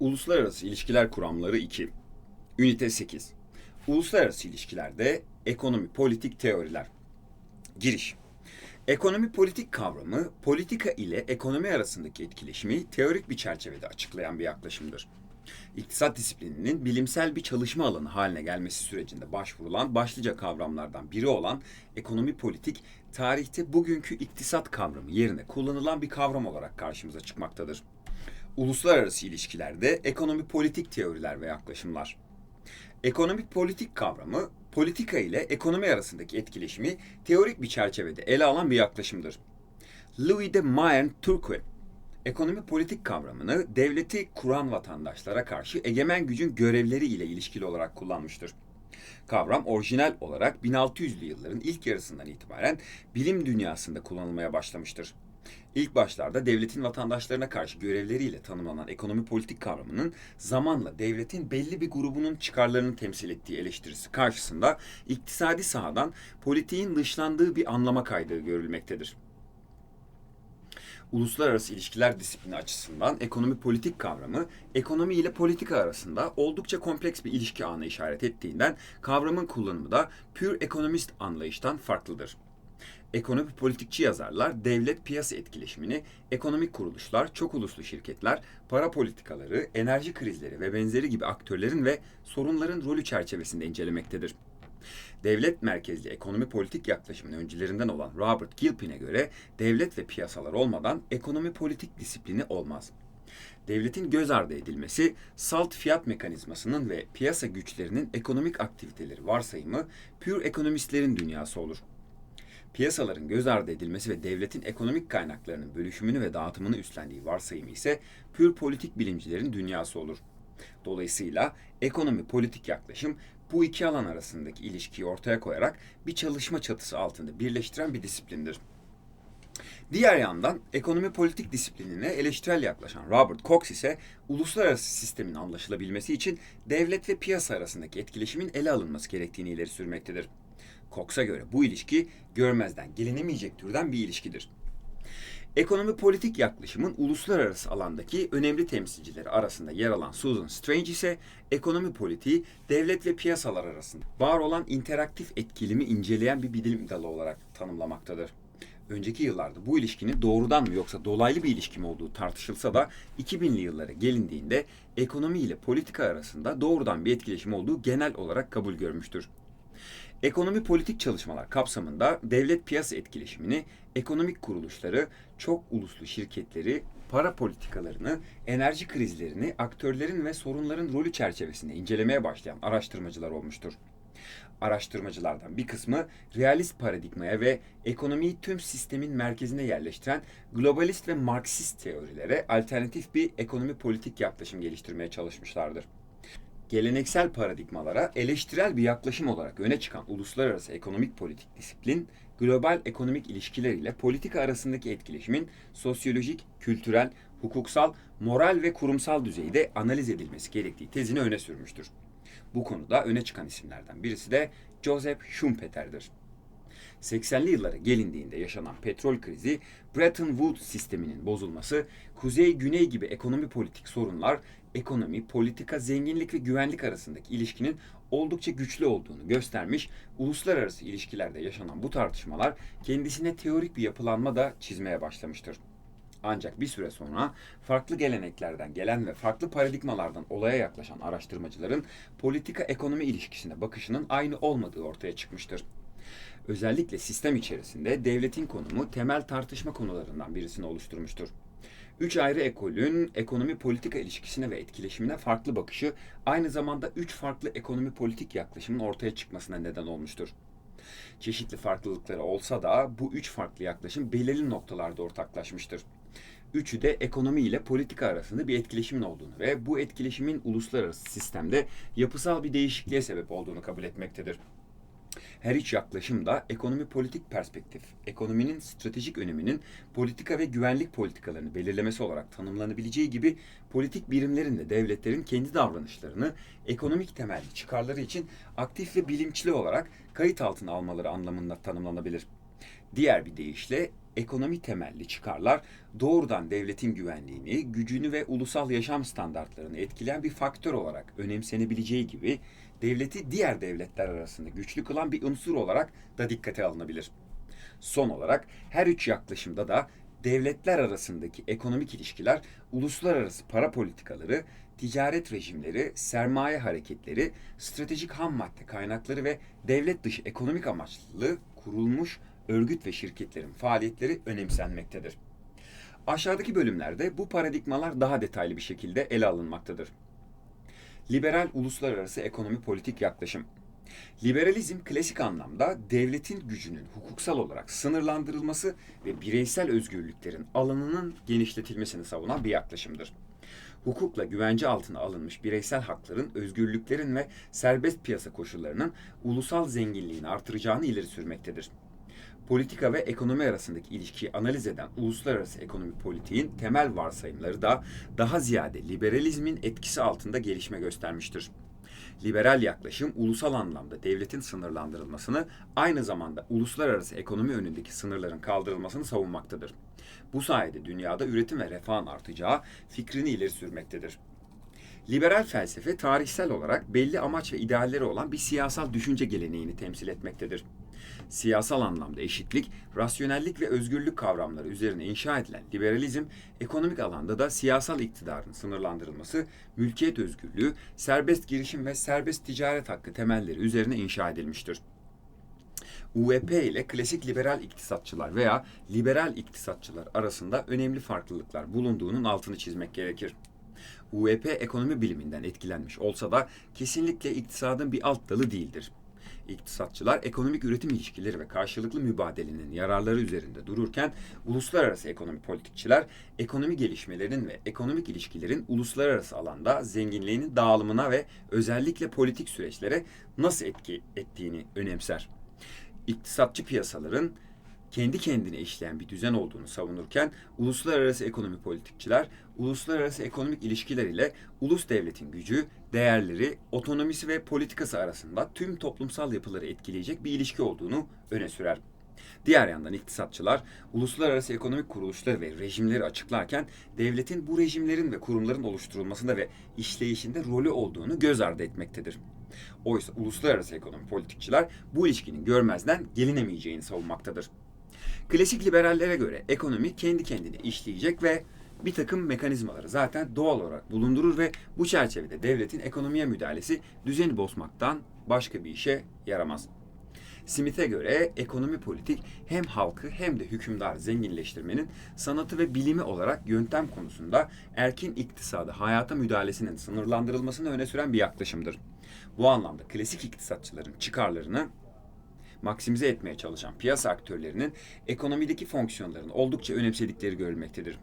Uluslararası İlişkiler Kuramları 2 Ünite 8 Uluslararası İlişkilerde Ekonomi Politik Teoriler Giriş Ekonomi politik kavramı, politika ile ekonomi arasındaki etkileşimi teorik bir çerçevede açıklayan bir yaklaşımdır. İktisat disiplininin bilimsel bir çalışma alanı haline gelmesi sürecinde başvurulan başlıca kavramlardan biri olan ekonomi politik, tarihte bugünkü iktisat kavramı yerine kullanılan bir kavram olarak karşımıza çıkmaktadır. Uluslararası ilişkilerde ekonomi politik teoriler ve yaklaşımlar. Ekonomik politik kavramı, politika ile ekonomi arasındaki etkileşimi teorik bir çerçevede ele alan bir yaklaşımdır. Louis de Mayen Turquet, ekonomi politik kavramını devleti kuran vatandaşlara karşı egemen gücün görevleri ile ilişkili olarak kullanmıştır. Kavram orijinal olarak 1600'lü yılların ilk yarısından itibaren bilim dünyasında kullanılmaya başlamıştır. İlk başlarda devletin vatandaşlarına karşı görevleriyle tanımlanan ekonomi politik kavramının zamanla devletin belli bir grubunun çıkarlarını temsil ettiği eleştirisi karşısında iktisadi sahadan politiğin dışlandığı bir anlama kaydığı görülmektedir. Uluslararası ilişkiler disiplini açısından ekonomi politik kavramı ekonomi ile politika arasında oldukça kompleks bir ilişki ağına işaret ettiğinden kavramın kullanımı da pür ekonomist anlayıştan farklıdır. Ekonomi politikçi yazarlar devlet piyasa etkileşimini, ekonomik kuruluşlar, çok uluslu şirketler, para politikaları, enerji krizleri ve benzeri gibi aktörlerin ve sorunların rolü çerçevesinde incelemektedir. Devlet merkezli ekonomi politik yaklaşımın öncülerinden olan Robert Gilpin'e göre devlet ve piyasalar olmadan ekonomi politik disiplini olmaz. Devletin göz ardı edilmesi, salt fiyat mekanizmasının ve piyasa güçlerinin ekonomik aktiviteleri varsayımı pür ekonomistlerin dünyası olur piyasaların göz ardı edilmesi ve devletin ekonomik kaynaklarının bölüşümünü ve dağıtımını üstlendiği varsayımı ise pür politik bilimcilerin dünyası olur. Dolayısıyla ekonomi politik yaklaşım bu iki alan arasındaki ilişkiyi ortaya koyarak bir çalışma çatısı altında birleştiren bir disiplindir. Diğer yandan ekonomi politik disiplinine eleştirel yaklaşan Robert Cox ise uluslararası sistemin anlaşılabilmesi için devlet ve piyasa arasındaki etkileşimin ele alınması gerektiğini ileri sürmektedir. Cox'a göre bu ilişki görmezden gelinemeyecek türden bir ilişkidir. Ekonomi politik yaklaşımın uluslararası alandaki önemli temsilcileri arasında yer alan Susan Strange ise ekonomi politiği devlet ve piyasalar arasında var olan interaktif etkilimi inceleyen bir bilim dalı olarak tanımlamaktadır. Önceki yıllarda bu ilişkinin doğrudan mı yoksa dolaylı bir ilişki mi olduğu tartışılsa da 2000'li yıllara gelindiğinde ekonomi ile politika arasında doğrudan bir etkileşim olduğu genel olarak kabul görmüştür. Ekonomi politik çalışmalar kapsamında devlet piyasa etkileşimini, ekonomik kuruluşları, çok uluslu şirketleri, para politikalarını, enerji krizlerini, aktörlerin ve sorunların rolü çerçevesinde incelemeye başlayan araştırmacılar olmuştur. Araştırmacılardan bir kısmı realist paradigmaya ve ekonomiyi tüm sistemin merkezine yerleştiren globalist ve marksist teorilere alternatif bir ekonomi politik yaklaşım geliştirmeye çalışmışlardır geleneksel paradigmalara eleştirel bir yaklaşım olarak öne çıkan uluslararası ekonomik politik disiplin, global ekonomik ilişkiler ile politika arasındaki etkileşimin sosyolojik, kültürel, hukuksal, moral ve kurumsal düzeyde analiz edilmesi gerektiği tezini öne sürmüştür. Bu konuda öne çıkan isimlerden birisi de Joseph Schumpeter'dir. 80'li yıllara gelindiğinde yaşanan petrol krizi, Bretton Woods sisteminin bozulması, kuzey-güney gibi ekonomi politik sorunlar, ekonomi, politika, zenginlik ve güvenlik arasındaki ilişkinin oldukça güçlü olduğunu göstermiş, uluslararası ilişkilerde yaşanan bu tartışmalar kendisine teorik bir yapılanma da çizmeye başlamıştır. Ancak bir süre sonra farklı geleneklerden gelen ve farklı paradigmalardan olaya yaklaşan araştırmacıların politika ekonomi ilişkisine bakışının aynı olmadığı ortaya çıkmıştır özellikle sistem içerisinde devletin konumu temel tartışma konularından birisini oluşturmuştur. Üç ayrı ekolün ekonomi politika ilişkisine ve etkileşimine farklı bakışı aynı zamanda üç farklı ekonomi politik yaklaşımın ortaya çıkmasına neden olmuştur. Çeşitli farklılıkları olsa da bu üç farklı yaklaşım belirli noktalarda ortaklaşmıştır. Üçü de ekonomi ile politika arasında bir etkileşimin olduğunu ve bu etkileşimin uluslararası sistemde yapısal bir değişikliğe sebep olduğunu kabul etmektedir. Her iç yaklaşım da ekonomi politik perspektif, ekonominin stratejik öneminin politika ve güvenlik politikalarını belirlemesi olarak tanımlanabileceği gibi politik birimlerin de devletlerin kendi davranışlarını ekonomik temelli çıkarları için aktif ve bilinçli olarak kayıt altına almaları anlamında tanımlanabilir. Diğer bir deyişle ekonomi temelli çıkarlar doğrudan devletin güvenliğini, gücünü ve ulusal yaşam standartlarını etkileyen bir faktör olarak önemsenebileceği gibi devleti diğer devletler arasında güçlü kılan bir unsur olarak da dikkate alınabilir. Son olarak her üç yaklaşımda da devletler arasındaki ekonomik ilişkiler, uluslararası para politikaları, ticaret rejimleri, sermaye hareketleri, stratejik ham madde kaynakları ve devlet dışı ekonomik amaçlı kurulmuş örgüt ve şirketlerin faaliyetleri önemsenmektedir. Aşağıdaki bölümlerde bu paradigmalar daha detaylı bir şekilde ele alınmaktadır. Liberal uluslararası ekonomi politik yaklaşım. Liberalizm klasik anlamda devletin gücünün hukuksal olarak sınırlandırılması ve bireysel özgürlüklerin alanının genişletilmesini savunan bir yaklaşımdır. Hukukla güvence altına alınmış bireysel hakların, özgürlüklerin ve serbest piyasa koşullarının ulusal zenginliğini artıracağını ileri sürmektedir politika ve ekonomi arasındaki ilişkiyi analiz eden uluslararası ekonomi politiğin temel varsayımları da daha ziyade liberalizmin etkisi altında gelişme göstermiştir. Liberal yaklaşım ulusal anlamda devletin sınırlandırılmasını aynı zamanda uluslararası ekonomi önündeki sınırların kaldırılmasını savunmaktadır. Bu sayede dünyada üretim ve refahın artacağı fikrini ileri sürmektedir. Liberal felsefe tarihsel olarak belli amaç ve idealleri olan bir siyasal düşünce geleneğini temsil etmektedir siyasal anlamda eşitlik, rasyonellik ve özgürlük kavramları üzerine inşa edilen liberalizm, ekonomik alanda da siyasal iktidarın sınırlandırılması, mülkiyet özgürlüğü, serbest girişim ve serbest ticaret hakkı temelleri üzerine inşa edilmiştir. UEP ile klasik liberal iktisatçılar veya liberal iktisatçılar arasında önemli farklılıklar bulunduğunun altını çizmek gerekir. UEP ekonomi biliminden etkilenmiş olsa da kesinlikle iktisadın bir alt dalı değildir. İktisatçılar ekonomik üretim ilişkileri ve karşılıklı mübadelenin yararları üzerinde dururken uluslararası ekonomi politikçiler ekonomi gelişmelerinin ve ekonomik ilişkilerin uluslararası alanda zenginliğinin dağılımına ve özellikle politik süreçlere nasıl etki ettiğini önemser. İktisatçı piyasaların kendi kendine işleyen bir düzen olduğunu savunurken uluslararası ekonomi politikçiler uluslararası ekonomik ilişkiler ile ulus devletin gücü, değerleri, otonomisi ve politikası arasında tüm toplumsal yapıları etkileyecek bir ilişki olduğunu öne sürer. Diğer yandan iktisatçılar uluslararası ekonomik kuruluşları ve rejimleri açıklarken devletin bu rejimlerin ve kurumların oluşturulmasında ve işleyişinde rolü olduğunu göz ardı etmektedir. Oysa uluslararası ekonomi politikçiler bu ilişkinin görmezden gelinemeyeceğini savunmaktadır. Klasik liberallere göre ekonomi kendi kendine işleyecek ve bir takım mekanizmaları zaten doğal olarak bulundurur ve bu çerçevede devletin ekonomiye müdahalesi düzeni bozmaktan başka bir işe yaramaz. Smith'e göre ekonomi politik hem halkı hem de hükümdar zenginleştirmenin sanatı ve bilimi olarak yöntem konusunda erkin iktisadı hayata müdahalesinin sınırlandırılmasını öne süren bir yaklaşımdır. Bu anlamda klasik iktisatçıların çıkarlarını maksimize etmeye çalışan piyasa aktörlerinin ekonomideki fonksiyonlarını oldukça önemsedikleri görülmektedir.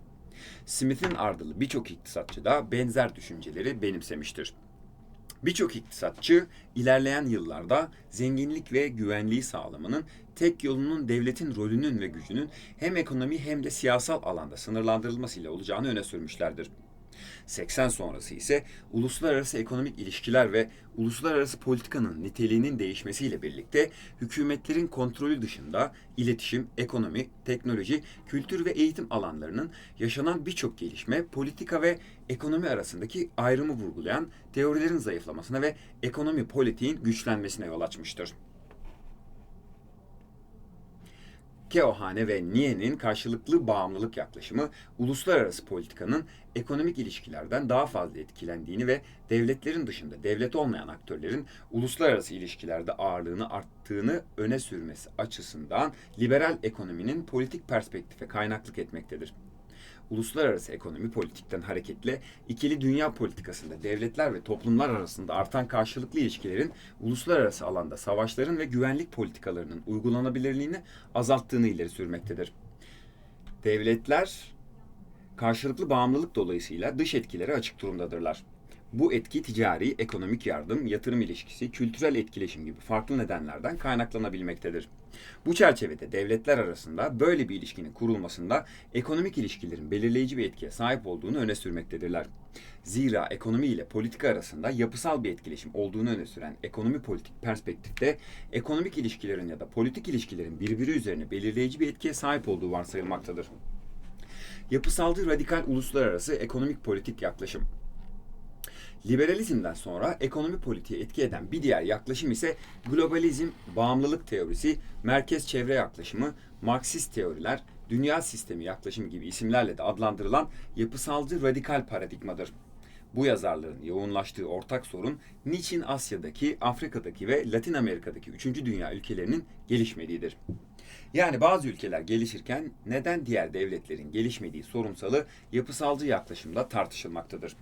Smith'in ardılı birçok iktisatçı da benzer düşünceleri benimsemiştir. Birçok iktisatçı ilerleyen yıllarda zenginlik ve güvenliği sağlamanın tek yolunun devletin rolünün ve gücünün hem ekonomi hem de siyasal alanda sınırlandırılmasıyla olacağını öne sürmüşlerdir. 80 sonrası ise uluslararası ekonomik ilişkiler ve uluslararası politikanın niteliğinin değişmesiyle birlikte hükümetlerin kontrolü dışında iletişim, ekonomi, teknoloji, kültür ve eğitim alanlarının yaşanan birçok gelişme politika ve ekonomi arasındaki ayrımı vurgulayan teorilerin zayıflamasına ve ekonomi politiğin güçlenmesine yol açmıştır. Keohane ve Nie'nin karşılıklı bağımlılık yaklaşımı uluslararası politikanın ekonomik ilişkilerden daha fazla etkilendiğini ve devletlerin dışında devlet olmayan aktörlerin uluslararası ilişkilerde ağırlığını arttığını öne sürmesi açısından liberal ekonominin politik perspektife kaynaklık etmektedir uluslararası ekonomi politikten hareketle ikili dünya politikasında devletler ve toplumlar arasında artan karşılıklı ilişkilerin uluslararası alanda savaşların ve güvenlik politikalarının uygulanabilirliğini azalttığını ileri sürmektedir. Devletler karşılıklı bağımlılık dolayısıyla dış etkilere açık durumdadırlar. Bu etki ticari, ekonomik yardım, yatırım ilişkisi, kültürel etkileşim gibi farklı nedenlerden kaynaklanabilmektedir. Bu çerçevede devletler arasında böyle bir ilişkinin kurulmasında ekonomik ilişkilerin belirleyici bir etkiye sahip olduğunu öne sürmektedirler. Zira ekonomi ile politika arasında yapısal bir etkileşim olduğunu öne süren ekonomi politik perspektifte ekonomik ilişkilerin ya da politik ilişkilerin birbiri üzerine belirleyici bir etkiye sahip olduğu varsayılmaktadır. Yapısalcı radikal uluslararası ekonomik politik yaklaşım. Liberalizmden sonra ekonomi politiğe etki eden bir diğer yaklaşım ise globalizm, bağımlılık teorisi, merkez çevre yaklaşımı, Marksist teoriler, dünya sistemi yaklaşımı gibi isimlerle de adlandırılan yapısalcı radikal paradigmadır. Bu yazarların yoğunlaştığı ortak sorun niçin Asya'daki, Afrika'daki ve Latin Amerika'daki 3. dünya ülkelerinin gelişmediğidir. Yani bazı ülkeler gelişirken neden diğer devletlerin gelişmediği sorunsalı yapısalcı yaklaşımda tartışılmaktadır.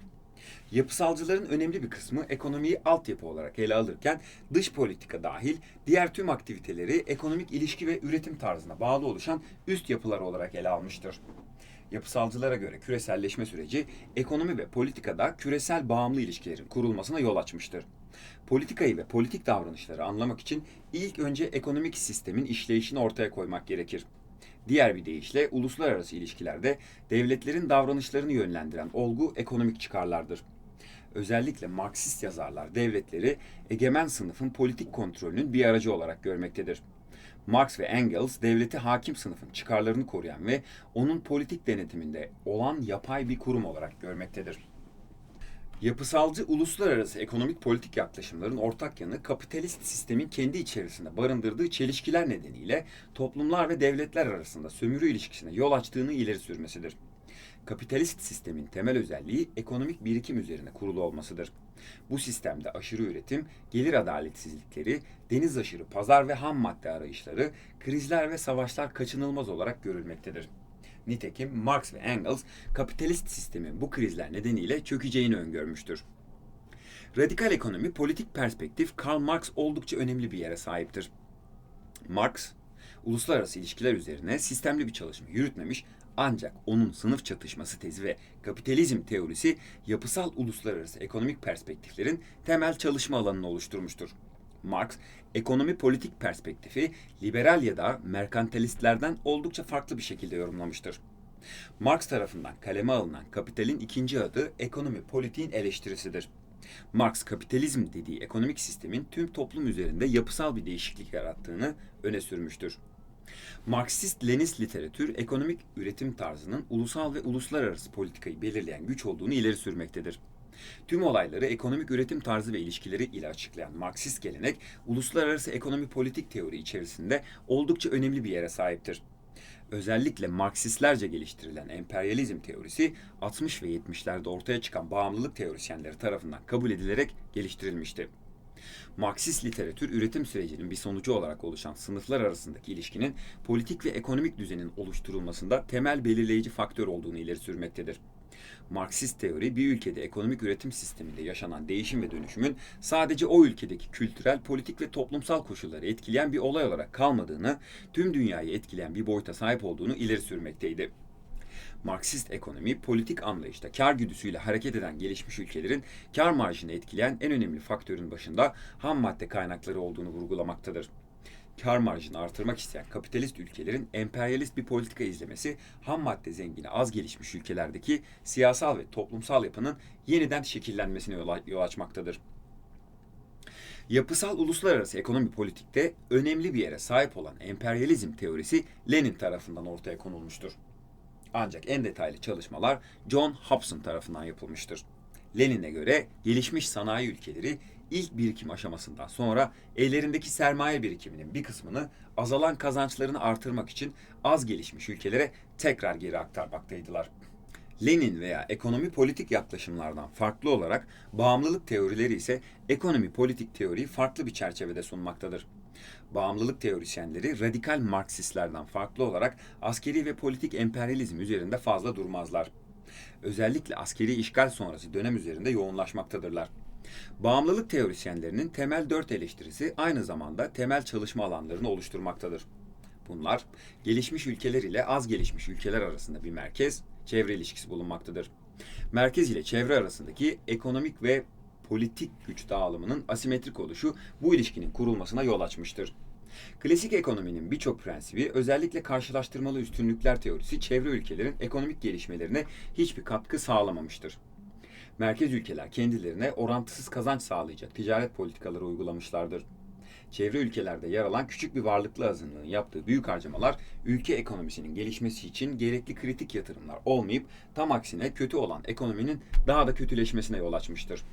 Yapısalcıların önemli bir kısmı ekonomiyi altyapı olarak ele alırken dış politika dahil diğer tüm aktiviteleri ekonomik ilişki ve üretim tarzına bağlı oluşan üst yapılar olarak ele almıştır. Yapısalcılara göre küreselleşme süreci ekonomi ve politikada küresel bağımlı ilişkilerin kurulmasına yol açmıştır. Politikayı ve politik davranışları anlamak için ilk önce ekonomik sistemin işleyişini ortaya koymak gerekir. Diğer bir deyişle uluslararası ilişkilerde devletlerin davranışlarını yönlendiren olgu ekonomik çıkarlardır. Özellikle Marksist yazarlar devletleri egemen sınıfın politik kontrolünün bir aracı olarak görmektedir. Marx ve Engels devleti hakim sınıfın çıkarlarını koruyan ve onun politik denetiminde olan yapay bir kurum olarak görmektedir. Yapısalcı uluslararası ekonomik politik yaklaşımların ortak yanı kapitalist sistemin kendi içerisinde barındırdığı çelişkiler nedeniyle toplumlar ve devletler arasında sömürü ilişkisine yol açtığını ileri sürmesidir. Kapitalist sistemin temel özelliği ekonomik birikim üzerine kurulu olmasıdır. Bu sistemde aşırı üretim, gelir adaletsizlikleri, deniz aşırı pazar ve ham madde arayışları, krizler ve savaşlar kaçınılmaz olarak görülmektedir. Nitekim Marx ve Engels kapitalist sistemin bu krizler nedeniyle çökeceğini öngörmüştür. Radikal ekonomi politik perspektif Karl Marx oldukça önemli bir yere sahiptir. Marx, uluslararası ilişkiler üzerine sistemli bir çalışma yürütmemiş ancak onun sınıf çatışması tezi ve kapitalizm teorisi yapısal uluslararası ekonomik perspektiflerin temel çalışma alanını oluşturmuştur. Marx, ekonomi politik perspektifi liberal ya da merkantilistlerden oldukça farklı bir şekilde yorumlamıştır. Marx tarafından kaleme alınan kapitalin ikinci adı ekonomi politiğin eleştirisidir. Marx kapitalizm dediği ekonomik sistemin tüm toplum üzerinde yapısal bir değişiklik yarattığını öne sürmüştür. Marksist-Leninist literatür ekonomik üretim tarzının ulusal ve uluslararası politikayı belirleyen güç olduğunu ileri sürmektedir. Tüm olayları ekonomik üretim tarzı ve ilişkileri ile açıklayan Marksist gelenek, uluslararası ekonomi politik teori içerisinde oldukça önemli bir yere sahiptir. Özellikle Marksistlerce geliştirilen emperyalizm teorisi 60 ve 70'lerde ortaya çıkan bağımlılık teorisyenleri tarafından kabul edilerek geliştirilmişti. Marksist literatür üretim sürecinin bir sonucu olarak oluşan sınıflar arasındaki ilişkinin politik ve ekonomik düzenin oluşturulmasında temel belirleyici faktör olduğunu ileri sürmektedir. Marksist teori bir ülkede ekonomik üretim sisteminde yaşanan değişim ve dönüşümün sadece o ülkedeki kültürel, politik ve toplumsal koşulları etkileyen bir olay olarak kalmadığını, tüm dünyayı etkileyen bir boyuta sahip olduğunu ileri sürmekteydi. Marksist ekonomi politik anlayışta kar güdüsüyle hareket eden gelişmiş ülkelerin kar marjını etkileyen en önemli faktörün başında ham madde kaynakları olduğunu vurgulamaktadır. Kar marjını artırmak isteyen kapitalist ülkelerin emperyalist bir politika izlemesi ham madde zengini az gelişmiş ülkelerdeki siyasal ve toplumsal yapının yeniden şekillenmesine yol açmaktadır. Yapısal uluslararası ekonomi politikte önemli bir yere sahip olan emperyalizm teorisi Lenin tarafından ortaya konulmuştur. Ancak en detaylı çalışmalar John Hobson tarafından yapılmıştır. Lenin'e göre gelişmiş sanayi ülkeleri ilk birikim aşamasından sonra ellerindeki sermaye birikiminin bir kısmını azalan kazançlarını artırmak için az gelişmiş ülkelere tekrar geri aktarmaktaydılar. Lenin veya ekonomi politik yaklaşımlardan farklı olarak bağımlılık teorileri ise ekonomi politik teoriyi farklı bir çerçevede sunmaktadır bağımlılık teorisyenleri radikal Marksistlerden farklı olarak askeri ve politik emperyalizm üzerinde fazla durmazlar. Özellikle askeri işgal sonrası dönem üzerinde yoğunlaşmaktadırlar. Bağımlılık teorisyenlerinin temel dört eleştirisi aynı zamanda temel çalışma alanlarını oluşturmaktadır. Bunlar gelişmiş ülkeler ile az gelişmiş ülkeler arasında bir merkez, çevre ilişkisi bulunmaktadır. Merkez ile çevre arasındaki ekonomik ve politik güç dağılımının asimetrik oluşu bu ilişkinin kurulmasına yol açmıştır. Klasik ekonominin birçok prensibi özellikle karşılaştırmalı üstünlükler teorisi çevre ülkelerin ekonomik gelişmelerine hiçbir katkı sağlamamıştır. Merkez ülkeler kendilerine orantısız kazanç sağlayacak ticaret politikaları uygulamışlardır. Çevre ülkelerde yer alan küçük bir varlıklı azınlığın yaptığı büyük harcamalar ülke ekonomisinin gelişmesi için gerekli kritik yatırımlar olmayıp tam aksine kötü olan ekonominin daha da kötüleşmesine yol açmıştır.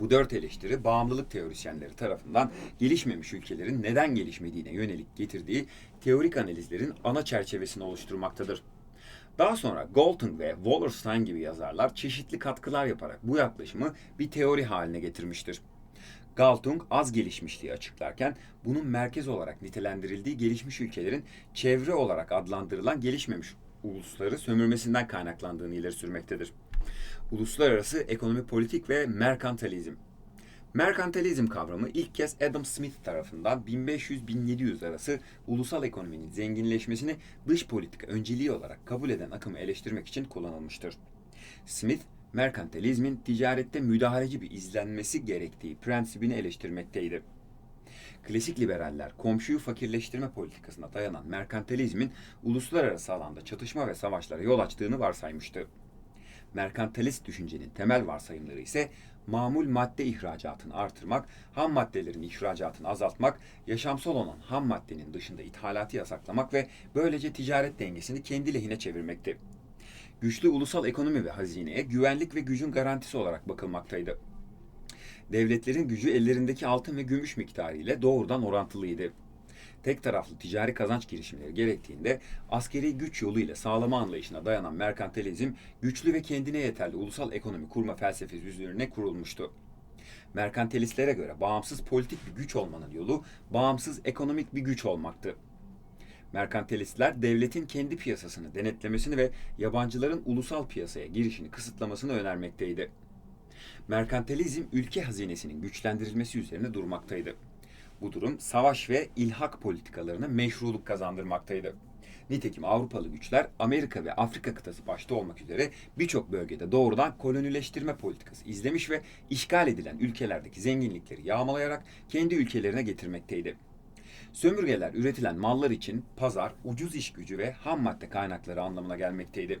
Bu dört eleştiri bağımlılık teorisyenleri tarafından gelişmemiş ülkelerin neden gelişmediğine yönelik getirdiği teorik analizlerin ana çerçevesini oluşturmaktadır. Daha sonra Galton ve Wallerstein gibi yazarlar çeşitli katkılar yaparak bu yaklaşımı bir teori haline getirmiştir. Galtung az gelişmişliği açıklarken bunun merkez olarak nitelendirildiği gelişmiş ülkelerin çevre olarak adlandırılan gelişmemiş ulusları sömürmesinden kaynaklandığını ileri sürmektedir. Uluslararası ekonomi politik ve merkantalizm. Merkantalizm kavramı ilk kez Adam Smith tarafından 1500-1700 arası ulusal ekonominin zenginleşmesini dış politika önceliği olarak kabul eden akımı eleştirmek için kullanılmıştır. Smith, merkantilizmin ticarette müdahaleci bir izlenmesi gerektiği prensibini eleştirmekteydi. Klasik liberaller komşuyu fakirleştirme politikasına dayanan merkantilizmin uluslararası alanda çatışma ve savaşlara yol açtığını varsaymıştı. Merkantilist düşüncenin temel varsayımları ise mamul madde ihracatını artırmak, ham maddelerin ihracatını azaltmak, yaşamsal olan ham maddenin dışında ithalatı yasaklamak ve böylece ticaret dengesini kendi lehine çevirmekti. Güçlü ulusal ekonomi ve hazineye güvenlik ve gücün garantisi olarak bakılmaktaydı. Devletlerin gücü ellerindeki altın ve gümüş miktarı ile doğrudan orantılıydı tek taraflı ticari kazanç girişimleri gerektiğinde askeri güç yoluyla sağlama anlayışına dayanan merkantilizm güçlü ve kendine yeterli ulusal ekonomi kurma felsefesi üzerine kurulmuştu. Merkantilistlere göre bağımsız politik bir güç olmanın yolu bağımsız ekonomik bir güç olmaktı. Merkantilistler devletin kendi piyasasını denetlemesini ve yabancıların ulusal piyasaya girişini kısıtlamasını önermekteydi. Merkantilizm ülke hazinesinin güçlendirilmesi üzerine durmaktaydı. Bu durum savaş ve ilhak politikalarına meşruluk kazandırmaktaydı. Nitekim Avrupalı güçler Amerika ve Afrika kıtası başta olmak üzere birçok bölgede doğrudan kolonileştirme politikası izlemiş ve işgal edilen ülkelerdeki zenginlikleri yağmalayarak kendi ülkelerine getirmekteydi. Sömürgeler üretilen mallar için pazar, ucuz iş gücü ve ham madde kaynakları anlamına gelmekteydi.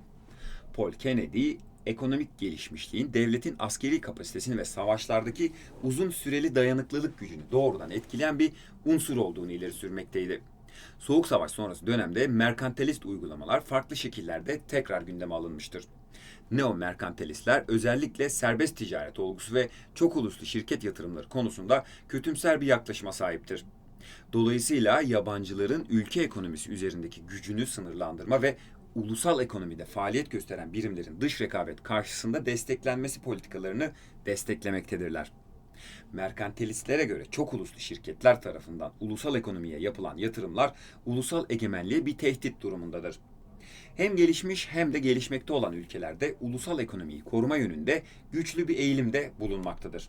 Paul Kennedy ekonomik gelişmişliğin devletin askeri kapasitesini ve savaşlardaki uzun süreli dayanıklılık gücünü doğrudan etkileyen bir unsur olduğunu ileri sürmekteydi. Soğuk Savaş sonrası dönemde merkantilist uygulamalar farklı şekillerde tekrar gündeme alınmıştır. Neo-merkantilistler özellikle serbest ticaret olgusu ve çok uluslu şirket yatırımları konusunda kötümser bir yaklaşıma sahiptir. Dolayısıyla yabancıların ülke ekonomisi üzerindeki gücünü sınırlandırma ve ulusal ekonomide faaliyet gösteren birimlerin dış rekabet karşısında desteklenmesi politikalarını desteklemektedirler. Merkantilistlere göre çok uluslu şirketler tarafından ulusal ekonomiye yapılan yatırımlar ulusal egemenliğe bir tehdit durumundadır. Hem gelişmiş hem de gelişmekte olan ülkelerde ulusal ekonomiyi koruma yönünde güçlü bir eğilimde bulunmaktadır.